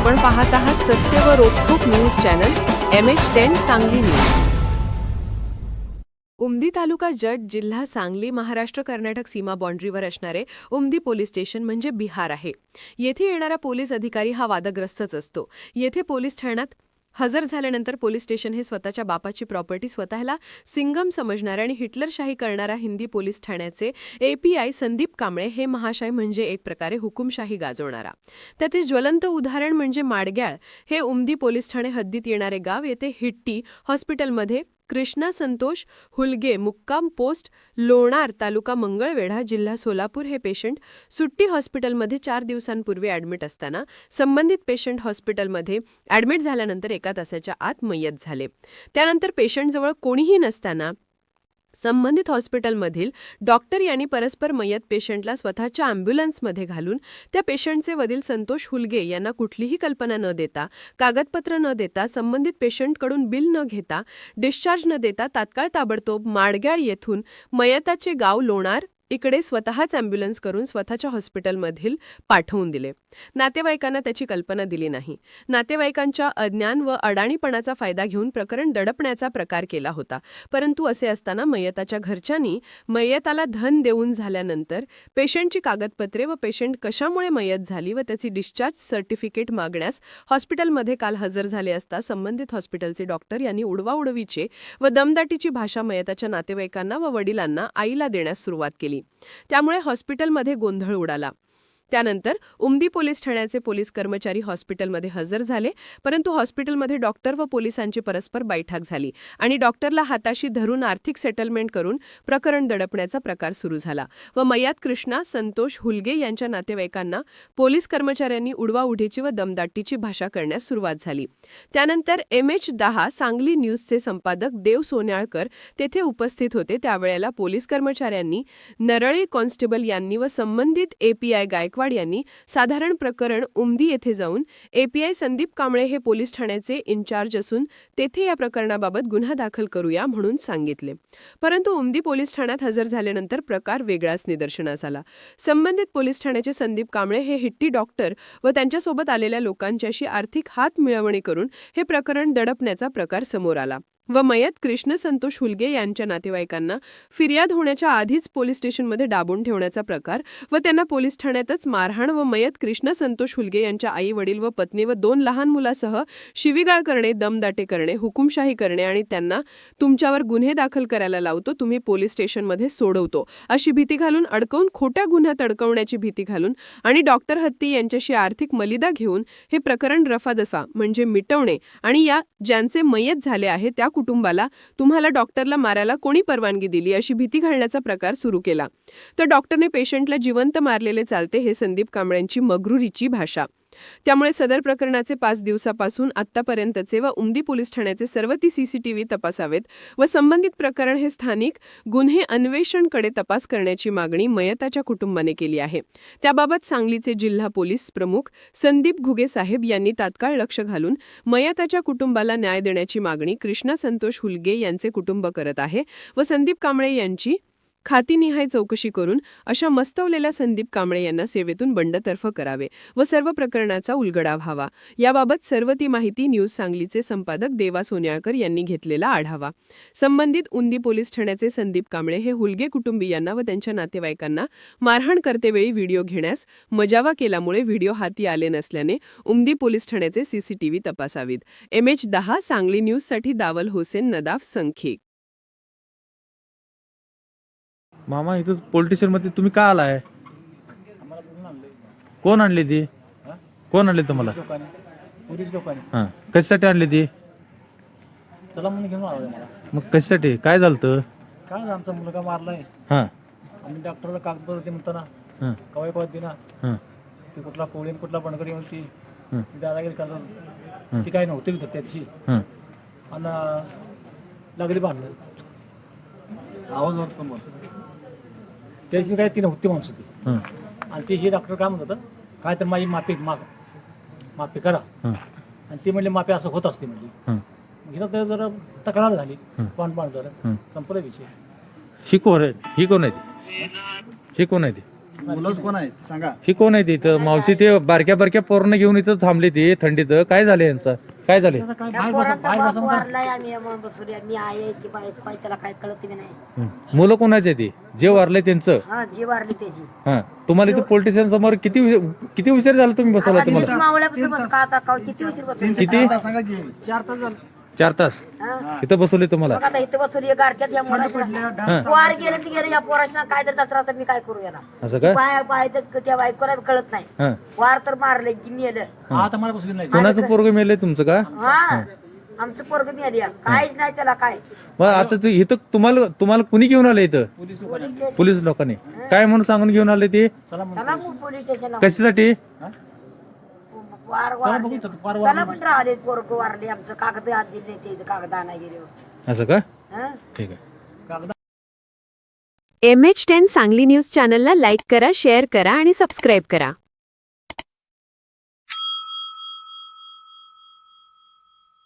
आपण पाहत आहात सत्य व रोखोक news channel M H ten Sangli news. Umadi तालुका जट जिल्हा सांगली महाराष्ट्र कर्नाटक सीमा बाँड्रीवर असणारे उमदी पोलीस स्टेशन म्हणजे बिहार आहे. येथे येणारा पोलीस अधिकारी हा वादग्रस्तच असतो. येथे पोलीस ठाण्यात हजर झाल्यानंतर पोलीस स्टेशन हे स्वतःच्या बापाची प्रॉपर्टी स्वतःला सिंगम समजणारे आणि हिटलरशाही करणारा हिंदी पोलीस ठाण्याचे एपीआय संदीप कांबळे हे महाशय म्हणजे एक प्रकारे हुकुमशाही गाजवणारा. त्याचे ज्वलंत उदाहरण म्हणजे माडग्याळ हे उमदी पोलीस ठाणे हद्दीत येणारे गाव. येथे हिट्टी हॉस्पिटलमध्ये कृष्णा संतोष हुलगे मुक्काम पोस्ट लोणार तालुका मंगळवेढा जिल्हा सोलापूर हे पेशंट सुट्टी हॉस्पिटलमध्ये चार दिवसांपूर्वी ॲडमिट असताना संबंधित पेशंट हॉस्पिटलमध्ये ॲडमिट झाल्यानंतर एका तासाच्या आत मयत झाले. त्यानंतर पेशंटजवळ कोणीही नसताना संबंधित हॉस्पिटलमधील डॉक्टर यांनी परस्पर मयत पेशंटला स्वतःच्या अँब्युलन्समध्ये घालून त्या पेशंटचे वडील संतोष हुलगे यांना कुठलीही कल्पना न देता कागदपत्र न देता संबंधित पेशंटकडून बिल न घेता डिस्चार्ज न देता तात्काळ ताबडतोब माडग्याळ येथून मयताचे गाव लोणार इकडे स्वतःच अँब्युलन्स करून स्वतःच्या हॉस्पिटलमधील पाठवून दिले. नातेवाईकांना त्याची कल्पना दिली नाही. नातेवाईकांच्या अज्ञान व अडाणीपणाचा फायदा घेऊन प्रकरण दडपण्याचा प्रकार केला होता. परंतु असे असताना मयताच्या घरच्यांनी मयताला धन देऊन झाल्यानंतर पेशंटची कागदपत्रे व पेशंट कशामुळे मयत झाली व त्याची डिस्चार्ज सर्टिफिकेट मागण्यास हॉस्पिटलमध्ये काल हजर झाले असता संबंधित हॉस्पिटलचे डॉक्टर यांनी उडवाउडवीचे व दमदाटीची भाषा मयताच्या नातेवाईकांना व वडिलांना आईला देण्यास सुरुवात केली. त्यामुळे हॉस्पिटलमध्ये गोंधळ उडाला. त्यानंतर उमदी पोलीस ठाण्याचे पोलीस कर्मचारी हॉस्पिटलमध्ये हजर झाले परंतु हॉस्पिटलमध्ये डॉक्टर व पोलिसांची परस्पर बैठक झाली आणि डॉक्टरला हाताशी धरून आर्थिक सेटलमेंट करून प्रकरण दडपण्याचा प्रकार सुरू झाला व मयात कृष्णा संतोष हुलगे यांच्या नातेवाईकांना पोलीस कर्मचाऱ्यांनी उडवाउडीची व दमदाटीची भाषा करण्यास सुरुवात झाली. त्यानंतर एम एच दहा सांगली न्यूजचे संपादक देव सोन्याळकर तेथे उपस्थित होते. त्यावेळेला पोलीस कर्मचाऱ्यांनी नरळी कॉन्स्टेबल यांनी व संबंधित एपीआय गायकवाड यांनी साधारण प्रकरण उमदी येथे जाऊन एपीआय संदीप कांबळे हे पोलीस ठाण्याचे इन्चार्ज असून तेथे या प्रकरणाबाबत गुन्हा दाखल करूया म्हणून सांगितले. परंतु उमदी पोलीस ठाण्यात हजर झाल्यानंतर प्रकार वेगळाच निदर्शनास आला. संबंधित पोलीस ठाण्याचे संदीप कांबळे हे हिट्टी डॉक्टर व त्यांच्यासोबत आलेल्या लोकांच्याशी आर्थिक हात मिळवणी करून हे प्रकरण दडपण्याचा प्रकार समोर आला. व मयत कृष्ण संतोष हुलगे यांच्या नातेवाईकांना फिर्याद होण्याच्या आधीच पोलीस स्टेशनमध्ये डाबून ठेवण्याचा प्रकार व त्यांना पोलीस ठाण्यातच मारहाण व मयत कृष्ण संतोष हुलगे यांच्या आई वडील व पत्नी व दोन लहान मुलासह शिवीगाळ करणे दमदाटे करणे हुकुमशाही करणे आणि त्यांना तुमच्यावर गुन्हे दाखल करायला लावतो तुम्ही पोलीस स्टेशनमध्ये सोडवतो अशी भीती घालून अडकवून खोट्या गुन्ह्यात अडकवण्याची भीती घालून आणि डॉक्टर हत्ती यांच्याशी आर्थिक मलिदा घेऊन हे प्रकरण रफादफा म्हणजे मिटवणे आणि या ज्यांचे मयत झाले आहे त्या कुटुंबाला तुम्हाला डॉक्टरला मारायला कोणी परवानगी दिली अशी भीती घालण्याचा प्रकार सुरू केला. तर डॉक्टरने पेशंटला जिवंत मारलेले चालते हे संदीप कांबळ्यांची मगरुरीची भाषा. त्यामुळे सदर प्रकरणाचे पाच दिवसापासून आत्तापर्यंतचे व उमदी पोलीस ठाण्याचे सर्व ती सीसीटीव्ही तपासावेत व संबंधित प्रकरण हे स्थानिक गुन्हे अन्वेषणकडे तपास करण्याची मागणी मयताच्या कुटुंबाने केली आहे. त्याबाबत सांगलीचे जिल्हा पोलीस प्रमुख संदीप घुगे साहेब यांनी तात्काळ लक्ष घालून मयताच्या कुटुंबाला न्याय देण्याची मागणी कृष्णा संतोष हुलगे यांचे कुटुंब करत आहे व संदीप कांबळे यांची खातीनिहाय चौकशी करून अशा मस्तवलेल्या संदीप कांबळे यांना सेवेतून बंडतर्फ करावे व सर्व प्रकरणाचा उलगडा व्हावा. याबाबत सर्व ती माहिती न्यूज सांगलीचे संपादक देवा सोन्याळकर यांनी घेतलेला आढावा. संबंधित उंदी पोलीस ठाण्याचे संदीप कांबळे हे हुलगे कुटुंबियांना व त्यांच्या नातेवाईकांना मारहाण करतेवेळी व्हिडिओ घेण्यास मजावा केल्यामुळे व्हिडिओ हाती आले नसल्याने उमदी पोलीस ठाण्याचे सीसीटीव्ही तपासावीत. एम एच दहा सांगली न्यूजसाठी दावल होसेन नदाफ संखेक मामा इथं पोलीसमध्ये तुम्ही का आलाय? कोण आणली ती? कोण आणली तुम्हाला? लोकांनी हां कशासाठी आणली ती? चला म्हणून घेऊन आलो मला मग कशासाठी? काय झालं काय झालं, आमचा मुलगा मारलाय हां. आम्ही डॉक्टरला कागदपत्र दे म्हणताना हां. कवाय कवत दिना हां. ते कुठला कोळी कुठला बनकरी म्हणती हं. ती दादागिरी करतात ती काय नव्हती तिथं त्या दिवशी हां आणि लागली बांधलं आवाज त्या दिवशी काय ती नव्हती माणसं ती. हां. आणि ते हे डॉक्टर काय म्हणत होतं काय तर माझी माफी माग माफी करा. हां. आणि ती म्हणली माफी असं होत असते म्हणली. हां. मग हिनं तर जरा तक्रार झाली पान पान हं. झालं संपला विषय. ही कोण आहे ही कोण आहे ती ही कोण आहे ती मुलंच कोण आहेत? सांगा. ही कोण आहे ती इथं? मावशी ते बारक्या बारक्या पोरणं घेऊन इथं थांबले ते थंडीत. काय झालं यांचं? काय झाले? आता काय त्या बाहेर बसा पोरांचा बाहेर बाप बसा म्हणतात. वारलाय आम्ही म्हणून बसुया मी आहे की बाई बाई त्याला काय कळत बी नाही. मुलं कोणाचे ती? जे वारले त्यांचं? हा जी वारली त्याची. हा. तुम्हाला इथं पोलीस स्टेशन समोर किती उशीर- किती उशीर झाला तुम्ही बसवला आता तुम्हाला? दिवस मावळ्यापासून बस का आता. का किती उशीर बसली किती? आता सांगा की. चार तास झाले. चार तास? इथं बसवले तुम्हाला? बघ आता इथं बसून ये गारच्यात या मुलाला वार गेलं ते गेलं या पोराशी काय तर जात्रा आता मी काय करू याला? असं का? बाय बायचं त्या बायकोला बी कळत नाही. हा. वार तर मारले की मेलं. आता मला बसली नाही कोणाचं पोरग मेलंय तुमचं का? हा. आमचं पोरग मेली काहीच नाही त्याला काय. मग आता ते इथं तुम्हाला तुम्हाला कुणी घेऊन आलं इथं? पोलीस लोकांनी. काय म्हणून सांगून घेऊन आले ते? चला म्हणून चला मग पोलीस स्टेशनला. कशासाठी? वार चला वार बघू इथं, वार चला पण राहिले पोरग वारले आमचं कागद आत दिले ते इथं कागद आणाय गेले असं का? हा? ठीक आहे. कागद M H ten Sangli news चॅनलला लाईक करा शेअर करा आणि सबस्क्राईब करा.